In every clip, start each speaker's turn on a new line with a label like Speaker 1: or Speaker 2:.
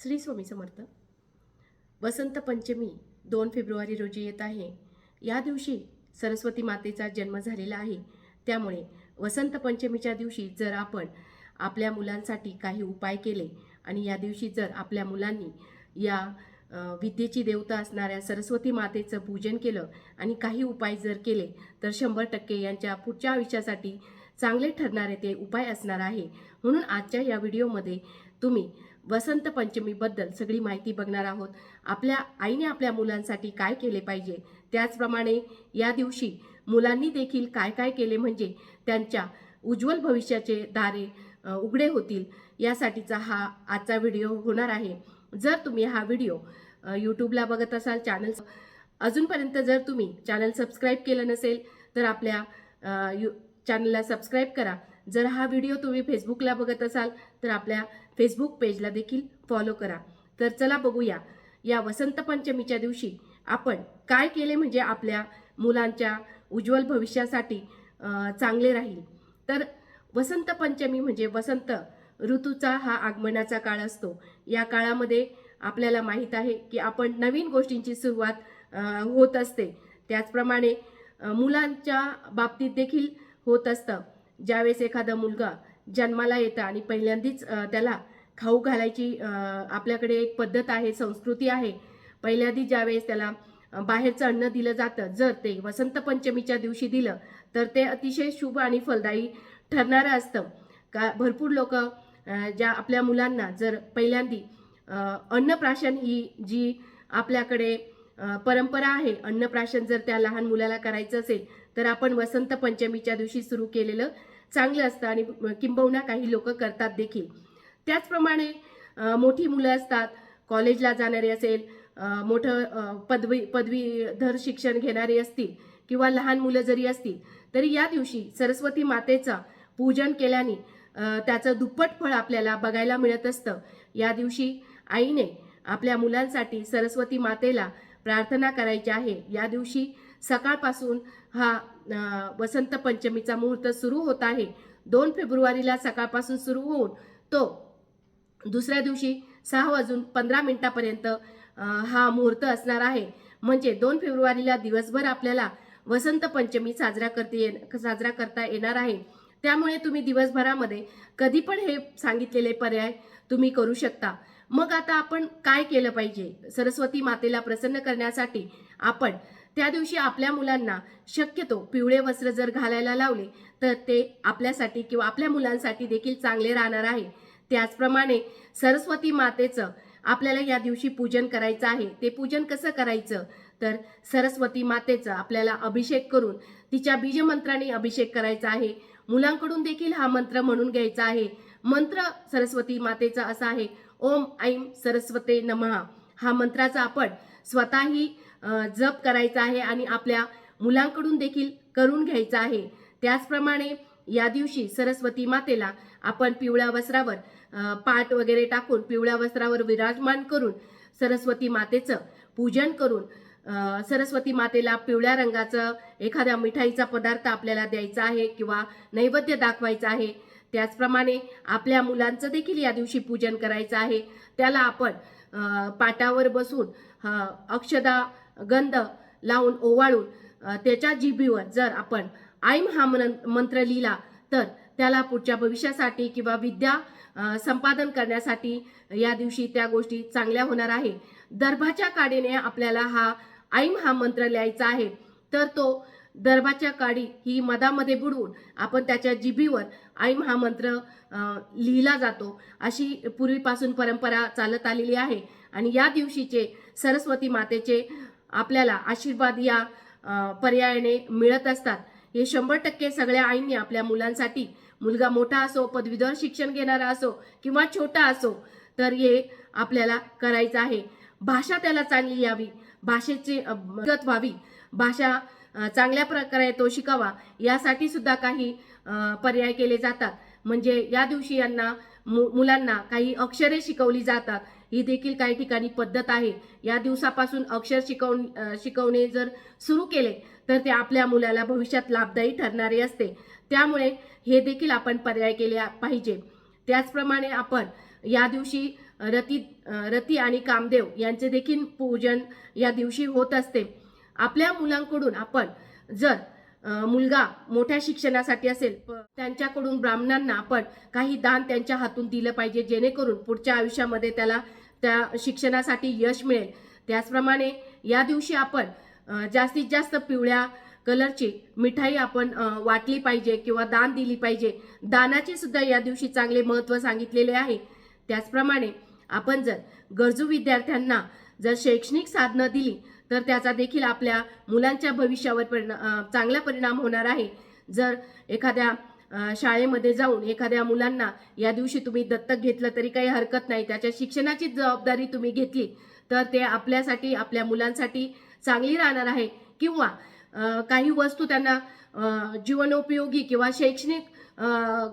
Speaker 1: श्री स्वामी समर्थ. वसंत पंचमी दोन फेब्रुवारी रोजी येत आहे. या दिवशी सरस्वती मातेचा जन्म झालेला आहे. त्यामुळे वसंत पंचमीच्या दिवशी जर आपण आपल्या मुलांसाठी काही उपाय केले आणि या दिवशी जर आपल्या मुलांनी या विद्येची देवता असणाऱ्या सरस्वती मातेचं पूजन केलं आणि काही उपाय जर केले तर शंभर टक्के यांच्या पुढच्या आयुष्यासाठी चांगले ठरणारे ते उपाय असणार आहे. म्हणून आजच्या या व्हिडिओमध्ये तुम्ही वसंत पंचमीबद्दल सगळी माहिती बघणार आहोत. आपल्या आईने आपल्या मुलांसाठी काय केले पाहिजे? त्याचप्रमाणे या दिवशी मुलांनी देखील काय काय केले म्हणजे त्यांच्या उज्ज्वल भविष्याचे दारे उघडे होतील यासाठीचा हा आजचा व्हिडिओ होणार आहे. जर तुम्ही हा व्हिडिओ यूट्यूबला बघत असाल चॅनल अजूनपर्यंत जर तुम्ही चॅनल सबस्क्राईब केलं नसेल तर आपल्या यू चॅनलला सबस्क्राईब करा. जर हा व्हिडिओ तुम्ही फेसबुकला बघत असाल तर आपल्या फेसबुक पेजला देखील फॉलो करा. तर चला बघूया या वसंत पंचमीच्या दिवशी आपण काय केले म्हणजे आपल्या मुलांच्या उज्ज्वल भविष्यासाठी चांगले राहील. तर वसंत पंचमी म्हणजे वसंत ऋतूचा हा आगमनाचा काळ असतो. या काळामध्ये आपल्याला माहीत आहे की आपण नवीन गोष्टींची सुरुवात होत असते. त्याचप्रमाणे मुलांच्या बाबतीत देखील होत असतं. ज्यावेळेस एखादा मुलगा जन्माला येतं आणि पहिल्यांदीच त्याला खाऊ घालायची आपल्याकडे एक पद्धत आहे संस्कृती आहे. पहिल्यांदी ज्यावेळेस त्याला बाहेरचं अन्न दिलं जातं जर ते वसंत पंचमीच्या दिवशी दिलं तर ते अतिशय शुभ आणि फलदायी ठरणारं असतं. का भरपूर लोक ज्या आपल्या मुलांना जर पहिल्यांदी अन्नप्राशन ही जी आपल्याकडे परंपरा आहे अन्नप्राशन जर त्या लहान मुलाला करायचं असेल तर आपण वसंत पंचमीच्या दिवशी सुरू केलेलं चांगलं असतं आणि किंबहुना काही लोक करतात देखील. त्याचप्रमाणे मोठी मुलं असतात कॉलेजला जाणारे असेल मोठं पदवी पदवीधर शिक्षण घेणारे असतील किंवा लहान मुलं जरी असतील तरी या दिवशी सरस्वती मातेचा पूजन केल्याने त्याचं दुप्पट फळ आपल्याला बघायला मिळत असतं. या दिवशी आईने आपल्या मुलांसाठी सरस्वती मातेला प्रार्थना करायची आहे. या दिवशी सकाळपासून हा वसंत पंचमीचा मुहूर्त सुरू होत आहे. दोन फेब्रुवारीला सकाळपासून सुरू होऊन तो दुसऱ्या दिवशी सहा वाजून पंधरा मिनिटापर्यंत हा मुहूर्त असणार आहे. म्हणजे दोन फेब्रुवारीला दिवसभर आपल्याला वसंत पंचमी साजरा करते ये- साजरा करता येणार आहे. त्यामुळे तुम्ही दिवसभरामध्ये कधी पण हे सांगितलेले पर्याय तुम्ही करू शकता. मग आता आपण काय केलं पाहिजे? सरस्वती मातेला प्रसन्न करण्यासाठी आपण त्या दिवशी आपल्या मुलांना शक्यतो पिवळे वस्त्र जर घालायला लावले तर ते आपल्यासाठी किंवा आपल्या मुलांसाठी देखील चांगले राहणार आहे. त्याचप्रमाणे सरस्वती मातेचं आपल्याला या दिवशी पूजन करायचं आहे. ते पूजन कसं करायचं? तर सरस्वती मातेचं आपल्याला अभिषेक करून तिच्या बीजमंत्राने अभिषेक करायचा आहे. मुलांकडून देखील हा मंत्र म्हणून घ्यायचा आहे. मंत्र सरस्वती मातेचा असा आहे ओम ऐम सरस्वते नमहा हा मंत्राचा आपण स्वतःही जप करायचा आहे आणि आपल्या मुलांकडून देखील करून घ्यायचा आहे. त्याचप्रमाणे या दिवशी सरस्वती मातेला आपण पिवळ्या वस्त्रावर पाट वगैरे टाकून पिवळ्या वस्त्रावर विराजमान करून सरस्वती मातेचं पूजन करून सरस्वती मातेला पिवळ्या रंगाचं एखाद्या मिठाईचा पदार्थ आपल्याला द्यायचा आहे किंवा नैवेद्य दाखवायचा आहे. त्याचप्रमाणे आपल्या मुलांचं देखील या दिवशी पूजन करायचं आहे. त्याला आपण पाटावर बसून अक्षदा गंध लावून ओवाळून त्याच्या जिभीवर जर आपण आईम हा मंत्र लिहिला तर त्याला पुढच्या भविष्यासाठी किंवा विद्या संपादन करण्यासाठी या दिवशी त्या गोष्टी चांगल्या होणार आहे. दर्भाच्या काडीने आपल्याला हा आईम हा मंत्र लिहायचा आहे तर तो दर्भाच्या काडी ही मधामध्ये बुडवून आपण त्याच्या जिभीवर आईम हा मंत्र लिहिला जातो. अशी पूर्वीपासून परंपरा चालत आलेली आहे. आणि या दिवशीचे सरस्वती मातेचे आपल्याला आशीर्वाद या पर्यायाने मिळत असतात. हे शंभर टक्के सगळ्या आईंनी आपल्या मुलांसाठी मुलगा मोठा असो पदवीधर शिक्षण घेणारा असो किंवा छोटा असो तर हे आपल्याला करायचं आहे. भाषा त्याला चांगली यावी भाषेची मदत गत व्हावी भाषा चांगल्या प्रकारे तो शिकावा यासाठी सुद्धा काही पर्याय केले जातात. म्हणजे या दिवशी यांना मु- मुलांना काही अक्षरे शिकवली जातात. ही देखील काही ठिकाणी पद्धत आहे. या दिवसापासून अक्षर शिकव शिकवणे जर सुरू केले तर ते आपल्या मुलाला भविष्यात लाभदायी ठरणारे असते. त्यामुळे हे देखील आपण पर्याय केले पाहिजे. त्याचप्रमाणे आपण या दिवशी रती रती आणि कामदेव यांचे देखील पूजन या दिवशी होत असते. आपल्या मुलांकडून आपण जर मुलगा मोठ्या शिक्षणासाठी असेल त्यांच्याकडून ब्राह्मणांना आपण काही दान त्यांच्या हातून दिलं पाहिजे जेणेकरून पुढच्या आयुष्यामध्ये त्याला त्या शिक्षणासाठी यश मिळेल. त्याचप्रमाणे या दिवशी आपण जास्तीत जास्त पिवळ्या कलरची मिठाई आपण वाटली पाहिजे किंवा दान दिली पाहिजे. दानाचे सुद्धा या दिवशी चांगले महत्त्व सांगितलेले आहे. त्याचप्रमाणे आपण जर गरजू विद्यार्थ्यांना जर शैक्षणिक साधनं दिली तर त्याचा देखील आपल्या मुलांच्या भविष्यावर परिणा चांगला परिणाम होणार आहे. जर एखाद्या शाळेमध्ये जाऊन एखाद्या मुलांना या दिवशी तुम्ही दत्तक घेतलं तरी काही हरकत नाही त्याच्या शिक्षणाची जबाबदारी तुम्ही घेतली तर ते आपल्यासाठी आपल्या मुलांसाठी चांगली राहणार आहे. किंवा काही वस्तू त्यांना जीवनोपयोगी किंवा शैक्षणिक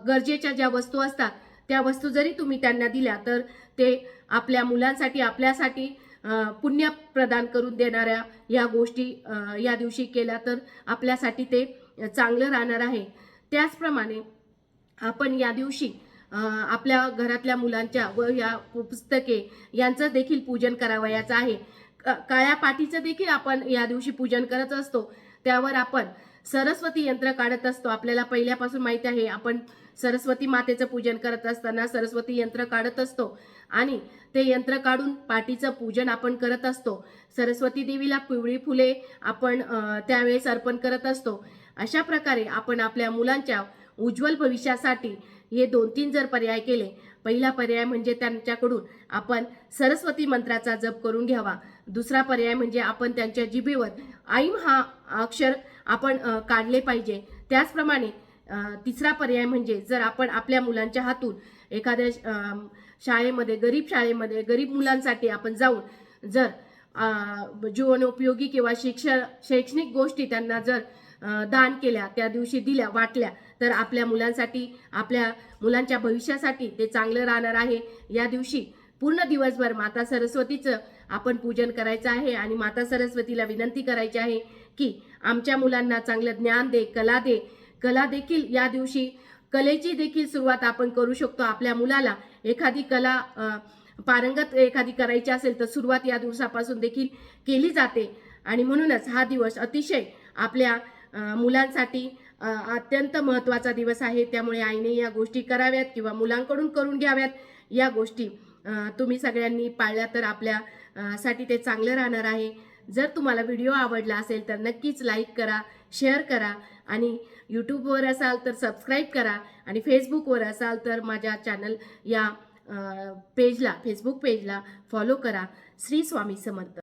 Speaker 1: गरजेच्या ज्या वस्तू असतात त्या वस्तू जरी तुम्ही त्यांना दिल्या तर ते आपल्या मुलांसाठी आपल्यासाठी पुण्य प्रदान करून देणाऱ्या या गोष्टी या दिवशी केल्या तर आपल्यासाठी ते चांगलं राहणार आहे. त्याचप्रमाणे आपण या दिवशी आपल्या घरातल्या मुलांच्या व या पुस्तके यांचं देखील पूजन करावयाचं आहे. क- काळ्या पाठीचं देखील आपण या दिवशी पूजन करत असतो. त्यावर आपण सरस्वती यंत्र काढत असतो. आपल्याला पहिल्यापासून माहिती आहे आपण सरस्वती मातेचं पूजन करत असताना सरस्वती यंत्र काढत असतो. आणि ते यंत्र काढून पाठीचं पूजन आपण करत असतो. सरस्वती देवीला पिवळी फुले आपण त्यावेळेस अर्पण करत असतो. अशा प्रकारे आपण आपल्या मुलांच्या उज्ज्वल भविष्यासाठी हे दोन तीन जर पर्याय केले पहिला पर्याय म्हणजे त्यांच्याकडून आपण सरस्वती मंत्राचा जप करून घ्यावा. दुसरा पर्याय म्हणजे आपण त्यांच्या जिभेवर आईम हा अक्षर आपण काढले पाहिजे. त्याचप्रमाणे तिसरा पर्याय म्हणजे जर आपण आपल्या मुलांच्या हातून एखाद्या शाळेमध्ये गरीब शाळेमध्ये गरीब मुलांसाठी आपण जाऊन जर जीवनोपयोगी किंवा शिक्षण शैक्षणिक गोष्टी त्यांना जर दान केल्या त्या दिवशी दिल्या वाटल्या तर आपल्या मुलांसाठी आपल्या मुलांच्या भविष्यासाठी ते चांगलं राहणार आहे. या दिवशी पूर्ण दिवसभर माता सरस्वतीचं आपण पूजन करायचं आहे आणि माता सरस्वतीला विनंती करायची आहे की आमच्या मुलांना चांगलं ज्ञान दे कला दे. कला देखील या दिवशी कलेची देखील सुरुवात आपण करू शकतो आपल्या मुलाला. एखादी कला पारंगत एखादी करायची असेल तर सुरुवात या दिवसापासून देखील केली जाते. आणि म्हणूनच हा दिवस अतिशय आपल्या मुलांसाठी अत्यंत महत्त्वाचा दिवस आहे. त्यामुळे आईने या गोष्टी कराव्यात किंवा मुलांकडून करून घ्याव्यात. या गोष्टी तुम्ही सगळ्यांनी पाळल्या तर आपल्या साठी ते चांगलं राहणार आहे. जर तुम्हाला व्हिडिओ आवडला असेल तर नक्कीच लाईक करा शेअर करा आणि यूट्यूबवर असाल तर सबस्क्राईब करा आणि फेसबुकवर असाल तर माझ्या चॅनल या पेजला फेसबुक पेजला फॉलो करा. श्री स्वामी समर्थ.